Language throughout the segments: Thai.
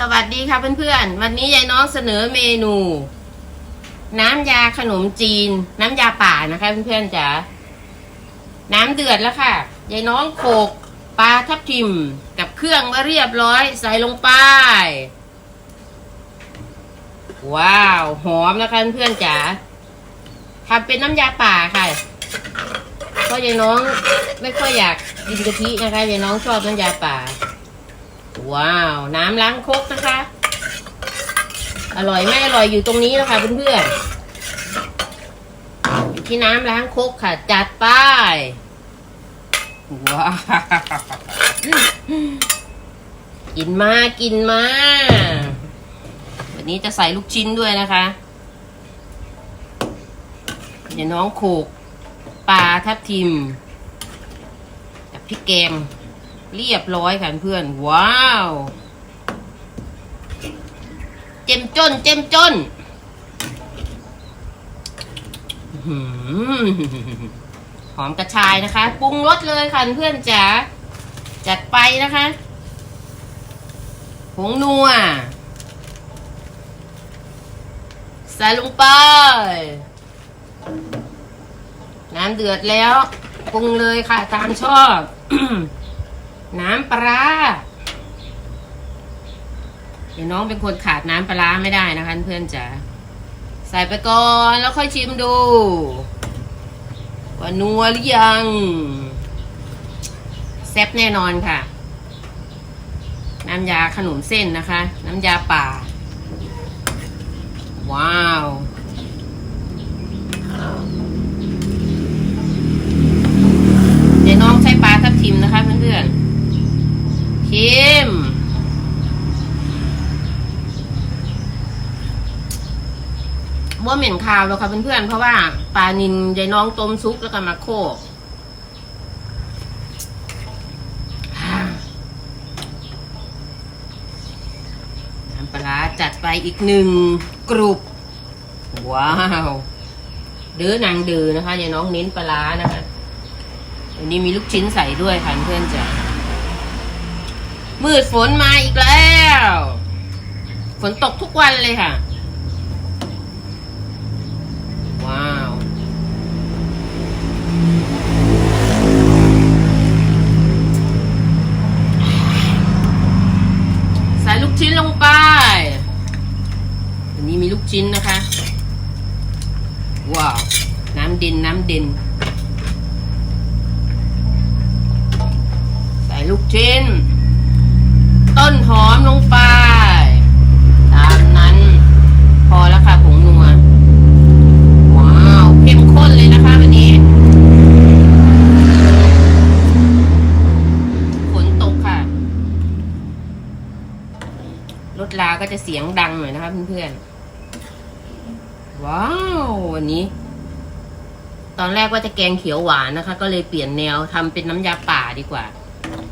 สวัสดีค่ะเพื่อนๆ วันนี้ยายน้องเสนอเมนู น้ำยาขนมจีน น้ำยาป่านะคะเพื่อนๆจ๋าน้ำเดือดแล้วค่ะยายน้องโขกปลาทับทิมกับเครื่องมาเรียบร้อย ใส่ลงไป ว้าว หอมนะคะเพื่อนๆจ๋าทำเป็นน้ำยาป่าค่ะเพราะยายน้องไม่ค่อยอยากกินกะทินะคะยายน้องชอบน้ำยาป่า ว้าว น้ำล้างครกนะคะ อร่อยไม่อร่อยอยู่ตรงนี้นะคะเพื่อนๆอยู่ที่น้ำล้างครกค่ะ จัดไปว้าวกินมากินมาวันนี้จะใส่ลูกชิ้นด้วยนะคะ เดี๋ยวน้องโขกปลาทับทิม กับพริกแกง เรียบร้อยค่ะเพื่อน ว้าว เจ็มจน เจ็มจนอื้อหือหอมกระชายนะคะ ปรุงรสเลยค่ะเพื่อนจ๋าจัดไปนะคะผงนัวใส่ลงไปน้ำเดือดแล้ว ปรุงเลยค่ะ ตามชอบ น้ำปลาเดี๋ยวน้องเป็นคนขาดน้ำปลาร้าไม่ได้นะคะเพื่อนจ๋าใส่ไปก่อนแล้วค่อยชิมดู ว่านัวหรือยังแซ่บแน่นอนค่ะ น้ำยาขนมเส้นนะคะ น้ำยาป่า ว้าว เดี๋ยวน้องใช้ปลาทับทิมนะคะเพื่อนๆชิม ว่เหม็นคาวแล้วค่ะเพื่อนๆเพราะว่าปลานินยายน้องต้มซุปแล้วก็มาโคกน้ำปลาจัดไปอีกหนึ่งกรุบว้าวเด้อนางเดือนะคะยายน้องเน้นปลาร้านะคะอันนี้มีลูกชิ้นใส่ด้วยค่ะเพื่อนจ๋ามืดฝนมาอีกแล้ว ฝนตกทุกวันเลยค่ะ ว้าว ใส่ ลูกชิ้นลงไป อันนี้มีลูกชิ้นนะคะ ว้าว น้ำเด่นน้ำเด่นใส่ลูกชิ้น ต้นหอมลงไป ตามนั้น พอแล้วค่ะผงนัว ว้าวเข้มข้นเลยนะคะวันนี้ ฝนตกค่ะ ร ถลาก็จะเสียงดังหน่อยนะคะเพื่อนๆ ว้าว วันนี้ ตอนแรกว่าจะแกงเขียวหวานนะคะ ก็เลยเปลี่ยนแนวทำเป็นน้ำยาป่าดีกว่า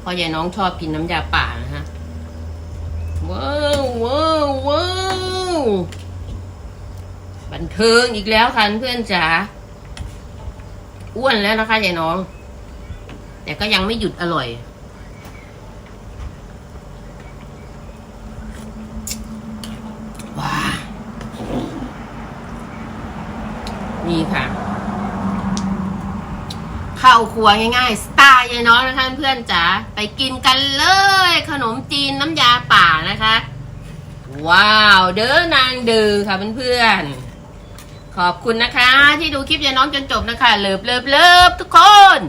เพราะยายน้องชอบกินน้ำยาป่านะฮะว้าวว้าวว้าวบันเทิงอีกแล้วค่ะเพื่อนจ๋าอ้วนแล้วนะคะยายน้อง แต่ก็ยังไม่หยุดอร่อย นี่ค่ะข้าวครัวง่ายๆ สไตล์ยายน้องนะคะเพื่อนจ๋าไปกินกันเลย ขนมจีนน้ำยาป่านะคะ ว้าว เด้อนางดือค่ะเพื่อนๆขอบคุณนะคะ ที่ดูคลิปยายน้องจนจบนะคะ เลิฟเลิฟเลิฟทุกคน